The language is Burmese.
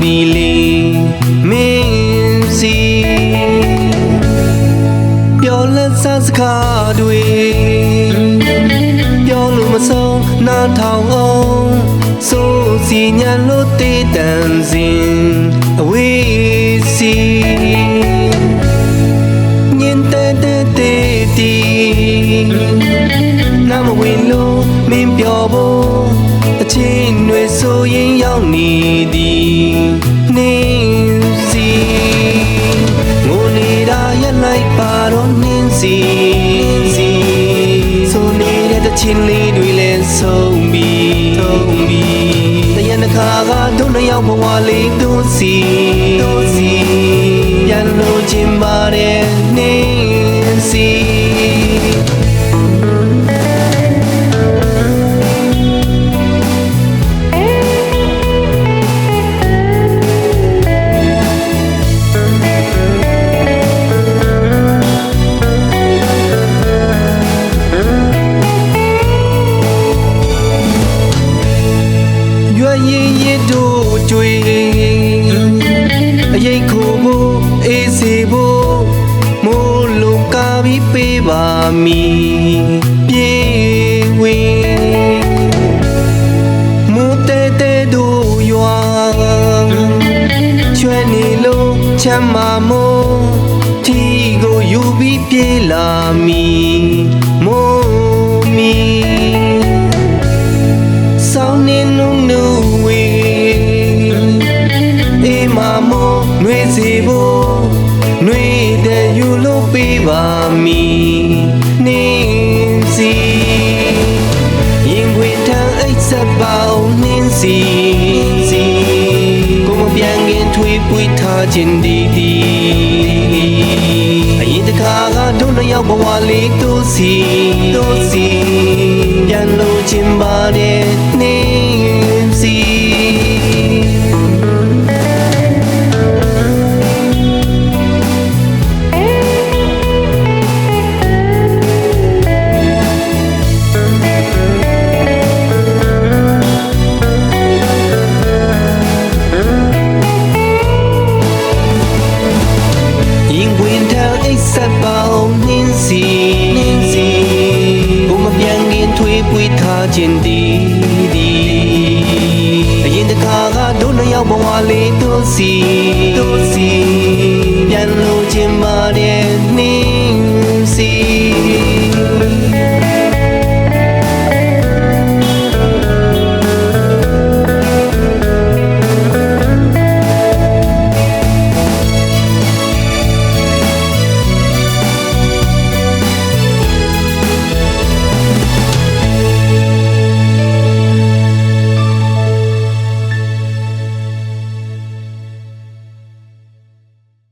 ပြီလေမင်းစီပြောလက်စားစကားတွေပြောလို့မဆုံးနားထောင်အောင်စိုးစီညံလို့တေးတန်စဉ်အဝေးစီညင်တဲ့တဲ့တဲ့တီနာမဝင်လို့မင်းပြောဖို့အ ချင်းတွေဆိုရင်ရောက်နေသည်နေစီငိုနေတာရလိုက်ပါတော့နင်းစီစီဆိုနေတဲ့တချင်းလေးတွေလည်းဆုံးပြီဆုံးပြီတရနခါကတို့နှစ်ယောက်ဘဝလေးတို့စီတို့စီပြန်လို့ချင်းပါတယ်နေစီ ပြီးပေးပါမီပြေဝင်မိုးတဲတဲတို့ရွာချွဲနေလို့ချမ်းမာမို့ထီကိုယူပြီးပြေးလာမီမိုး မီနေစီရင်ခွေထမ်းအိတ်ဆက်ပါအောင်နှင်းစီစီကိုမပြန်ခင်ထွေးပွေးထားခြင်းဒီဒီအရင်တခါကတို့နှစ်ယောက်ဘဝလေးတို့စီတို့စီပြန်လို့ခြင်းပါတယ်နေ ဆက်ပေါင်းနှင်းစီနှင်းစီဘုမပြန်ခင်ထွေးပွေးထားခြင်းဒီဒီအရင်တခါကတို့နှစ်ယောက်ဘဝလေးတို့စီတို့စီပြန်လို့ခြင်းပါတယ်နှင်း